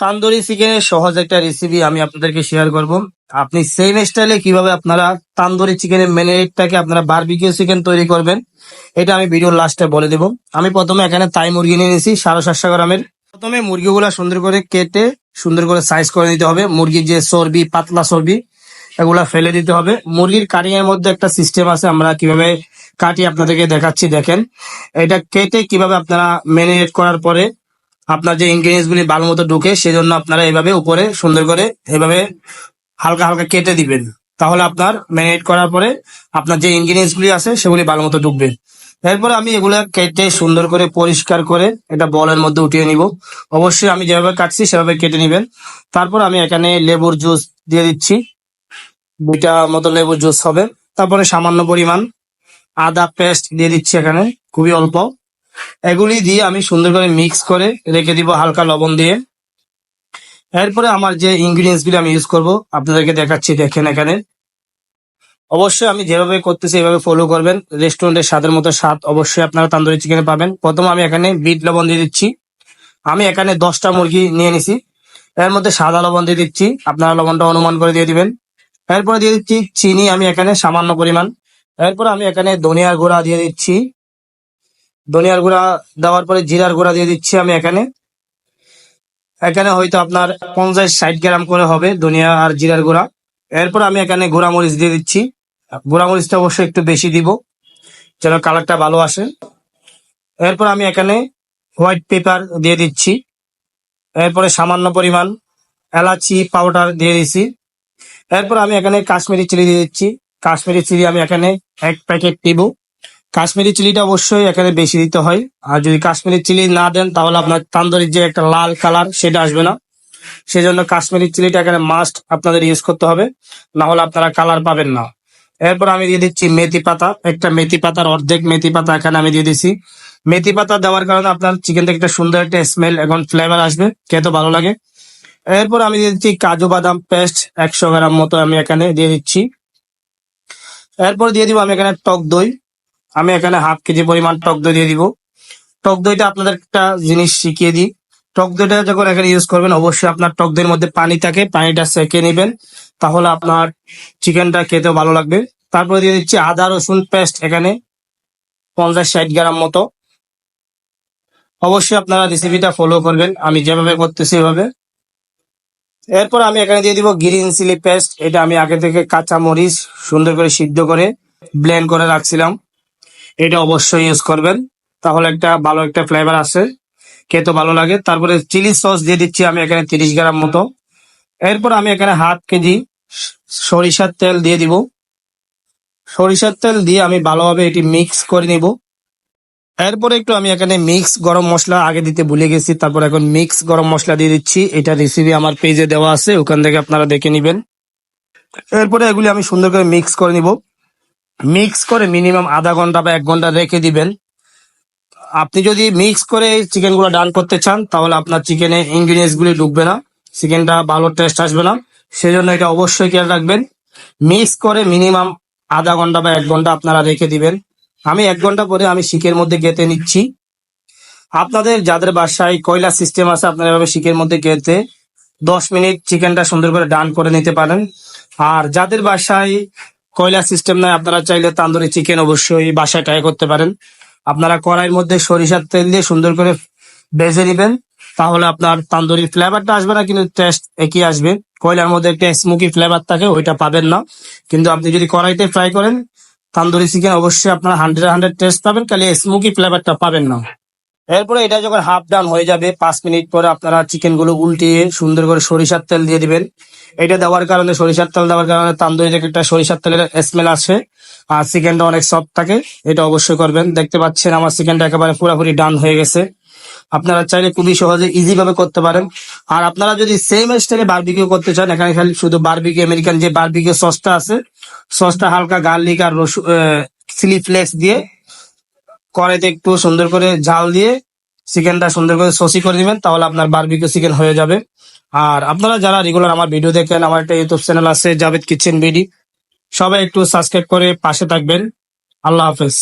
তান্দুরি চিকেনের সহজ একটা রেসিপি আমি আপনাদেরকে শেয়ার করব। আপনি সেম স্টাইলে কীভাবে আপনারা তান্দুরি চিকেনের মেনেটটাকে আপনারা বারবিকিউ চিকেন তৈরি করবেন, এটা আমি ভিডিওর লাস্টে বলে দেব। আমি প্রথমে এখানে তাই মুরগি নিয়ে নিয়েছি, সাড়ে সাতশো গ্রামের। প্রথমে মুরগিগুলা সুন্দর করে কেটে, সুন্দর করে সাইজ করে নিতে হবে। মুরগির যে চর্বি, পাতলা চর্বি, এগুলা ফেলে দিতে হবে। মুরগির কাটিং এর মধ্যে একটা সিস্টেম আছে, আমরা কীভাবে কাটি আপনাদেরকে দেখাচ্ছি, দেখেন। এটা কেটে কীভাবে আপনারা মেরিনেট করার পরে আপনার যে ইনগ্রিডিয়েন্টস গুলি ভালো মতো ঢুকে, সেজন্য আপনারা এইভাবে উপরে সুন্দর করে এভাবে হালকা হালকা কেটে দিবেন। তাহলে আপনার ম্যারিনেট করার পরে আপনার যে ইনগ্রিডিয়েন্টস গুলি আছে, সেগুলি ভালো মতো ঢুকবে। এরপর আমি এগুলা কেটে সুন্দর করে পরিষ্কার করে এটা বলের মধ্যে উঠিয়ে নিব। অবশ্যই আমি যেভাবে কাটছি, সেভাবে কেটে নিবেন। তারপর আমি এখানে লেবুর জুস দিয়ে দিচ্ছি। দুইটা মতো লেবুর জুস হবে। তারপরে সামান্য পরিমাণ আদা পেস্ট দিয়ে দিচ্ছি এখানে, খুবই অল্প। এগুলি দিয়ে আমি সুন্দর করে মিক্স করে রেখে দিব হালকা লবণ দিয়ে। এরপরে আমার যে ইনগ্রিডিয়েন্টস গুলি আমি ইউজ করব, আপনাদেরকে দেখাচ্ছি দেখেন এখানে। অবশ্যই আমি যেভাবে করতেছি এভাবে ফলো করবেন। রেস্টুরেন্টের স্বাদের মতো স্বাদ অবশ্যই আপনারা তান্দুরি চিকেনে পাবেন। প্রথম আমি এখানে বিট লবণ দিয়ে দিচ্ছি। আমি এখানে দশটা মুরগি নিয়ে নিছি। এর মধ্যে সাদা লবণ দিয়ে দিচ্ছি। আপনারা লবণটা অনুমান করে দিয়ে দিবেন। এরপরে দিয়ে দিচ্ছি চিনি আমি এখানে সামান্য পরিমাণ। এরপর আমি এখানে ধনিয়ার গুঁড়া দিয়ে দিচ্ছি। ধনিয়ার গুঁড়া দেওয়ার পরে জিরার গুঁড়া দিয়ে দিচ্ছি আমি এখানে। এখানে হয়তো আপনার পঞ্চাশ ষাট গ্রাম করে হবে ধনিয়া আর জিরার গুঁড়া। এরপর আমি এখানে মরিচ দিয়ে দিচ্ছি। মরিচটা অবশ্যই একটু বেশি দিব, যেন কালারটা ভালো আসে। এরপর আমি এখানে হোয়াইট পেপার দিয়ে দিচ্ছি। এরপরে সামান্য পরিমাণ এলাচি পাউডার দিয়ে দিচ্ছি। এরপর আমি এখানে কাশ্মীরি চিলি দিয়ে দিচ্ছি। কাশ্মীরি চিলি আমি এখানে এক প্যাকেট দিব। কাশ্মীরি চিলিটা অবশ্যই এখানে বেশি দিতে হয়। আর যদি কাশ্মীরি চিলি না দেন, তাহলে আপনার তান্দুরির যে একটা লাল কালার, সেটা আসবে না। সেজন্য কাশ্মীরি চিলিটা এখানে মাস্ট আপনাদের ইউজ করতে হবে। না হলে আপনারা কালার পাবেন না। এরপর আমি দিয়ে দিচ্ছি মেথি পাতা। একটা মেথি পাতার অর্ধেক মেথি পাতা এখানে আমি দিয়ে দিচ্ছি মেথি পাতা দেওয়ার কারণে আপনার চিকেন থেকে একটা সুন্দর একটা স্মেল এখন ফ্লেভার আসবে। খেতে ভালো লাগে। এরপর আমি দিয়ে দিচ্ছি কাজু বাদাম পেস্ট একশো গ্রাম মতো আমি এখানে দিয়ে দিচ্ছি। এরপর দিয়ে দিব আমি এখানে টক দই। আমি এখানে হাফ কেজি পরিমাণ টক দই দিয়ে দিব। টক দইটা আপনাদের একটা জিনিস শিখিয়ে দিই। টক দইটা যখন এখানে ইউজ করবেন, অবশ্যই আপনার টক দইয়ের মধ্যে পানি থাকে, পানিটা সেকে নেবেন, তাহলে আপনার চিকেনটা খেতেও ভালো লাগবে। তারপরে দিয়ে দিচ্ছি আদা, রসুন পেস্ট এখানে, পঞ্চাশ ষাট গ্রাম মতো। অবশ্যই আপনারা রেসিপিটা ফলো করবেন। আমি যেভাবে করতেছি এভাবে। এরপর আমি এখানে দিয়ে দিব গ্রিন চিলি পেস্ট এটা আমি আগে থেকে কাঁচা মরিচ সুন্দর করে সিদ্ধ করে ব্লেন্ড করে রাখছিলাম। এটা অবশ্যই ইউজ করবেন। তাহলে একটা ভালো একটা ফ্লেভার আসে। খেতে ভালো লাগে। তারপরে চিলি সস দিয়ে দিচ্ছি আমি এখানে তিরিশ গ্রাম মতো। এরপর আমি এখানে হাফ কেজি সরিষার তেল দিয়ে দিব। সরিষার তেল দিয়ে আমি ভালোভাবে এটি মিক্স করে নিব। এরপরে একটু আমি এখানে মিক্স গরম মশলা আগে দিতে ভুলে গেছি। তারপর এখন মিক্স গরম মশলা দিয়ে দিচ্ছি। এটা রেসিপি আমার পেজে দেওয়া আছে। ওখান থেকে আপনারা দেখে নেবেন। এরপরে এগুলি আমি সুন্দর করে মিক্স করে নিব। মিক্স করে মিনিমাম আধা ঘণ্টা বা এক ঘণ্টা রেখে দিবেন। আপনি যদি মিক্স করে চিকেনগুলো ডান করতে চান, তাহলে আপনার চিকেনে ইনগ্রিডিয়েন্টস গুলি ঢুকবে না। চিকেনটা ভালো টেস্ট আসবে না। সেজন্য এটা অবশ্যই খেয়াল রাখবেন। মিক্স করে মিনিমাম আধা ঘণ্টা বা এক ঘণ্টা আপনারা রেখে দিবেন। আমি এক ঘণ্টা পরে আমি শিকের মধ্যে গেতে নিচ্ছি। আপনাদের, যাদের বাসায় কয়লা সিস্টেম আছে, আপনারা এভাবে শিকের মধ্যে গেতে দশ মিনিট চিকেনটা সুন্দর করে ডান করে নিতে পারেন। আর যাদের বাসায় কয়লা সিস্টেম নাই, আপনারা চাইলে তান্দুরি চিকেন অবশ্যই বাসায় ট্রাই করতে পারেন। আপনারা কড়াইয়ের মধ্যে সরিষার তেল দিয়ে সুন্দর করে ভেজে নেবেন, তাহলে আপনার তান্দুরি ফ্লেভারটা আসবে না, কিন্তু টেস্ট একই আসবে। কয়লার মধ্যে একটা স্মোকি ফ্লেভার থাকে, ওইটা পাবেন না। কিন্তু আপনি যদি কড়াইতে ফ্রাই করেন, তান্দুরি চিকেন অবশ্যই আপনার হান্ড্রেড হান্ড্রেড টেস্ট পাবেন, খালি স্মোকি ফ্লেভারটা পাবেন না। এরপরে এটা যখন হাফ ডান হয়ে যাবে, পাঁচ মিনিট পরে আপনারা চিকেনগুলো উল্টিয়ে সুন্দর করে সরিষার তেল দিয়ে দিবেন। এটা দেওয়ার কারণে, সরিষার তেল দেওয়ার কারণে তান্দুরি থেকে একটা সরিষার তেলের স্মেল আসে আর চিকেনটা অনেক সফট থাকে, এটা অবশ্যই করবেন। দেখতে পাচ্ছেন আমার চিকেনটা একেবারে পুরোপুরি ডান হয়ে গেছে। আপনারা চাইলে খুবই সহজে ইজি ভাবে করতে পারেন। আর আপনারা যদি সেম স্টাইলে বারবিকিউ করতে চান, এখানে খালি শুধু বারবিকিউ আমেরিকান যে বারবিকিউ সসটা আছে সসটা হালকা গার্লিক আর রসুন চিলি ফ্লেক্স দিয়ে কড়াইতে একটু সুন্দর করে ঝাল দিয়ে চিকেনটা সুন্দর করে সসি করে দিবেন, তাহলে আপনার বারবিকিউ চিকেন হয়ে যাবে। আর আপনারা যারা রেগুলার আমার ভিডিও দেখেন, আমার একটা ইউটিউব চ্যানেল আছে, জাভেদ কিচেন বিডি সবাই একটু সাবস্ক্রাইব করে পাশে থাকবেন। আল্লাহ হাফেজ।